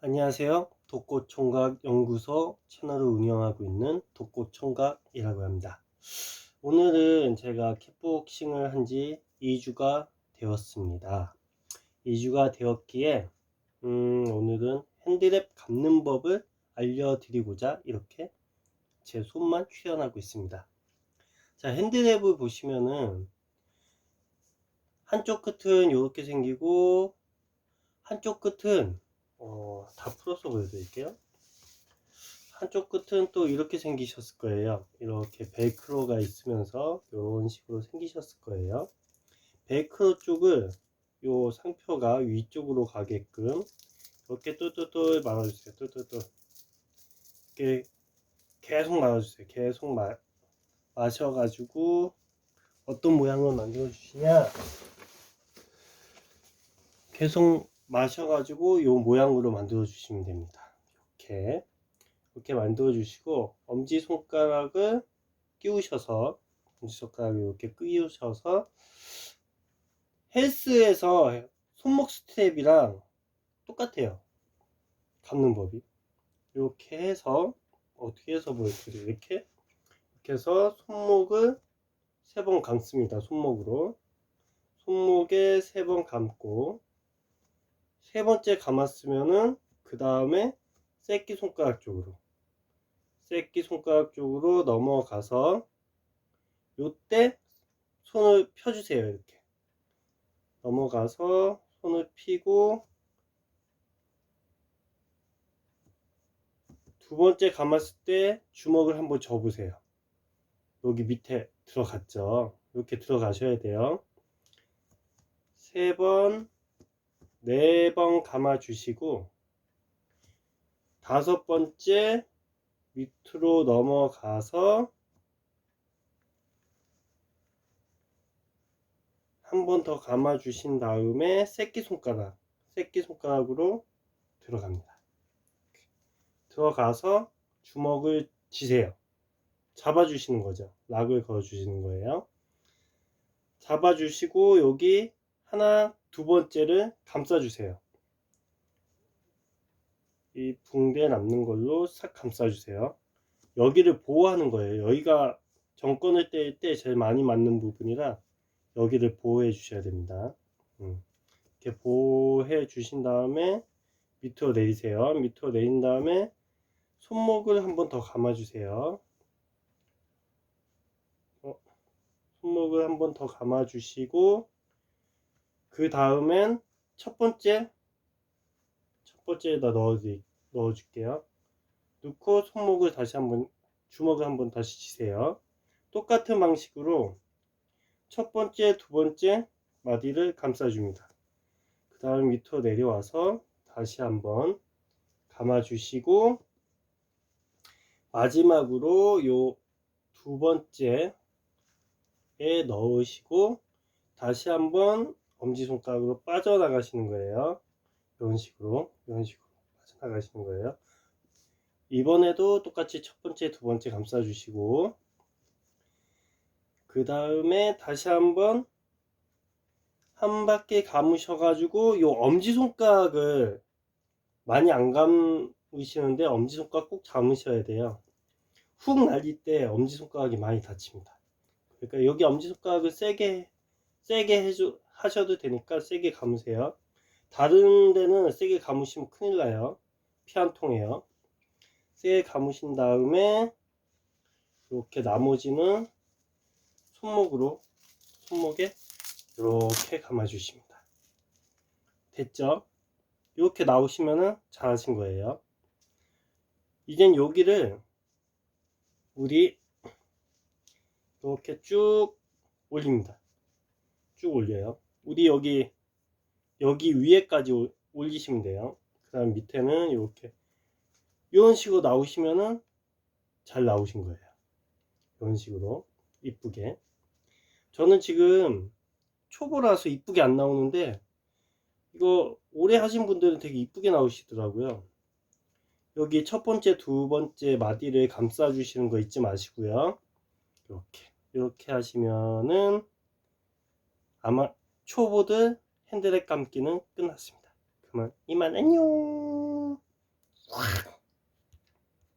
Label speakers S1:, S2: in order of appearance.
S1: 안녕하세요. 독고총각 연구소 채널을 운영하고 있는 독고총각이라고 합니다. 오늘은 제가 킥복싱을 한 지 2주가 되었습니다. 2주가 되었기에 음, 오늘은 핸드랩 감는 법을 알려드리고자 이렇게 제 손만 출연하고 있습니다. 자, 핸드랩을 보시면은 한쪽 끝은 이렇게 생기고 한쪽 끝은 어, 다 풀어서 보여드릴게요. 한쪽 끝은 또 이렇게 생기셨을 거예요. 이렇게 벨크로가 있으면서 이런 식으로 생기셨을 거예요. 벨크로 쪽을 요 상표가 위쪽으로 가게끔 이렇게 똘똘똘 말아주세요. 똘똘똘 이렇게 계속 말아주세요. 계속 마, 마셔가지고 어떤 모양을 만들어 주시냐 계속 마셔가지고 요 모양으로 만들어 주시면 됩니다. 이렇게 이렇게 만들어 주시고 엄지 손가락을 끼우셔서 엄지 손가락을 이렇게 끼우셔서 헬스에서 손목 스텝이랑 똑같아요. 감는 법이 이렇게 해서 어떻게 해서 보여드려요? 이렇게 이렇게 해서 손목을 세 번 감습니다. 손목으로 손목에 세 번 감고 세 번째 감았으면은 그 다음에 새끼 손가락 쪽으로 새끼 손가락 쪽으로 넘어가서 요때 손을 펴주세요 이렇게. 넘어가서 손을 펴고 두 번째 감았을 때 주먹을 한번 접으세요. 여기 밑에 들어갔죠? 이렇게 들어가셔야 돼요. 세번 네 번 감아 주시고 다섯 번째 밑으로 넘어가서 한 번 더 감아 주신 다음에 새끼손가락 새끼손가락으로 들어갑니다. 들어가서 주먹을 쥐세요. 잡아 주시는 거죠. 락을 걸어 주시는 거예요. 잡아 주시고 여기 하나 두 번째를 감싸주세요. 이 붕대 남는 걸로 싹 감싸주세요. 여기를 보호하는 거예요. 여기가 정권을 뗄 때 제일 많이 맞는 부분이라 여기를 보호해 주셔야 됩니다. 음. 이렇게 보호해 주신 다음에 밑으로 내리세요. 밑으로 내린 다음에 손목을 한 번 더 감아 주세요. 어, 손목을 한 번 더 감아 주시고 그 다음엔 첫 번째 첫 번째에다 넣어 넣어줄게요. 넣고 손목을 다시 한번 주먹을 한번 다시 치세요. 똑같은 방식으로 첫 번째, 두 번째 마디를 감싸줍니다. 그 다음 밑으로 내려와서 다시 한번 감아주시고 마지막으로 요 두 번째에 넣으시고 다시 한번 엄지손가락으로 빠져나가시는 거예요. 이런 식으로, 이런 식으로 빠져나가시는 거예요. 이번에도 똑같이 첫 번째, 두 번째 감싸주시고, 그 다음에 다시 한번 한 바퀴 감으셔가지고, 요 엄지손가락을 많이 안 감으시는데, 엄지손가락 꼭 감으셔야 돼요. 훅 날릴 때 엄지손가락이 많이 다칩니다. 그러니까 여기 엄지손가락을 세게, 세게 해주, 하셔도 되니까 세게 감으세요. 다른 데는 세게 감으시면 큰일 나요. 피한 통해요. 세게 감으신 다음에 이렇게 나머지는 손목으로 손목에 이렇게 감아주십니다. 됐죠? 이렇게 나오시면은 잘하신 거예요. 이젠 여기를 우리 이렇게 쭉 올립니다. 쭉 올려요. 우리 여기 여기 위에까지 올리시면 돼요. 그 다음 밑에는 이렇게 이런 식으로 나오시면은 잘 나오신 거예요. 이런 식으로 이쁘게 저는 지금 초보라서 이쁘게 안 나오는데 이거 오래 하신 분들은 되게 이쁘게 나오시더라고요. 여기 첫 번째, 두 번째 마디를 감싸 주시는 거 잊지 마시고요. 이렇게 이렇게 하시면은 아마 초보들 핸들의 감기는 끝났습니다. 그만 이만 안녕.